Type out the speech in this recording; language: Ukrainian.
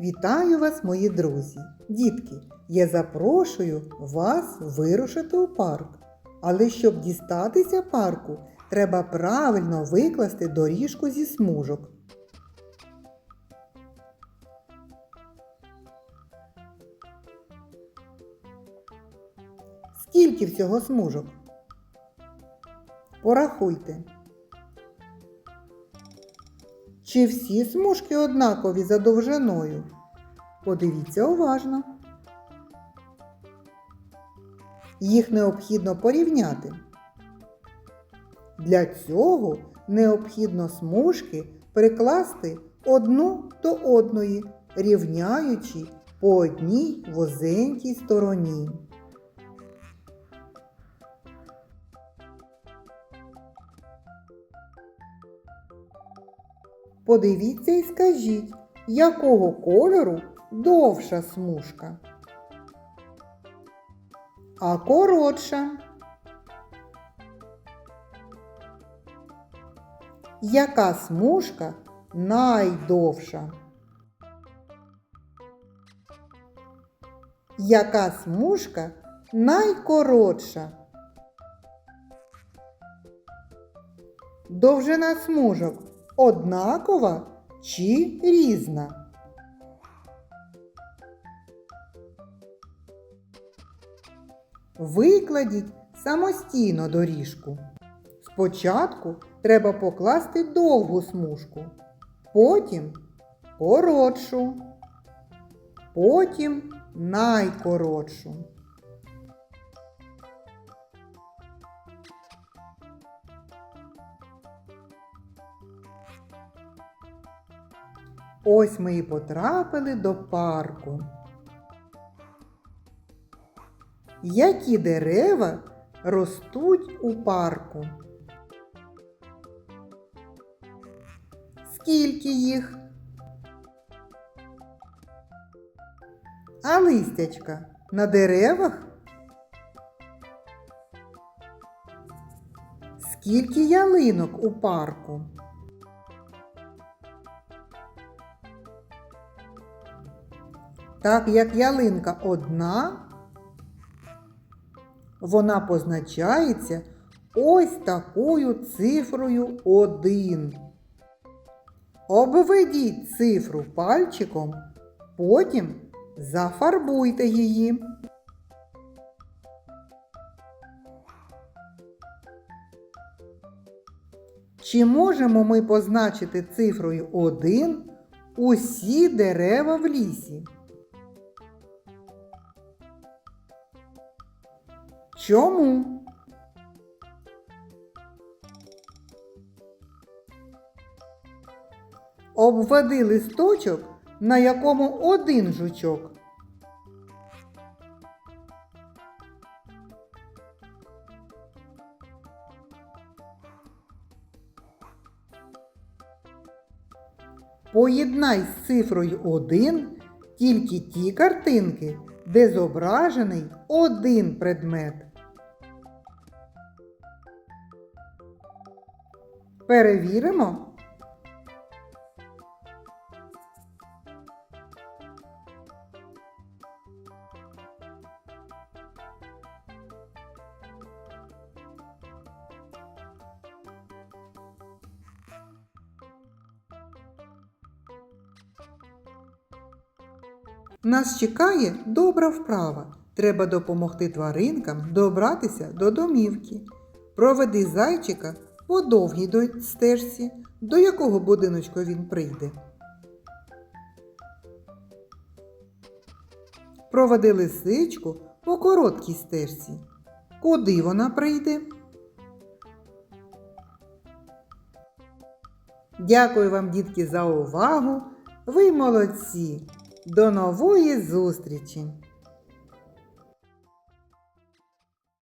Вітаю вас, мої друзі! Дітки, я запрошую вас вирушити у парк. Але щоб дістатися парку, треба правильно викласти доріжку зі смужок. Скільки всього смужок? Порахуйте. Чи всі смужки однакові за довжиною? Подивіться уважно. Їх необхідно порівняти. Для цього необхідно смужки прикласти одну до одної, рівняючи по одній возенькій стороні. Подивіться і скажіть, якого кольору довша смужка, а коротша. Яка смужка найдовша? Яка смужка найкоротша? Довжина смужок однакова чи різна? Викладіть самостійно доріжку. Спочатку треба покласти довгу смужку, потім коротшу, потім найкоротшу. Ось ми і потрапили до парку. Які дерева ростуть у парку? Скільки їх? А листячка на деревах? Скільки ялинок у парку? Так як ялинка одна, вона позначається ось такою цифрою 1. Обведіть цифру пальчиком, потім зафарбуйте її. Чи можемо ми позначити цифрою 1 усі дерева в лісі? Чому? Обведи листочок, на якому один жучок. Поєднай з цифрою 1 тільки ті картинки, де зображений один предмет. Перевіримо. Нас чекає добра вправа. Треба допомогти тваринкам добратися до домівки. Проведи зайчика по довгій до- стежці, до якого будиночку він прийде. Проведи лисичку по короткій стежці. Куди вона прийде? Дякую вам, дітки, за увагу. Ви молодці! До нової зустрічі!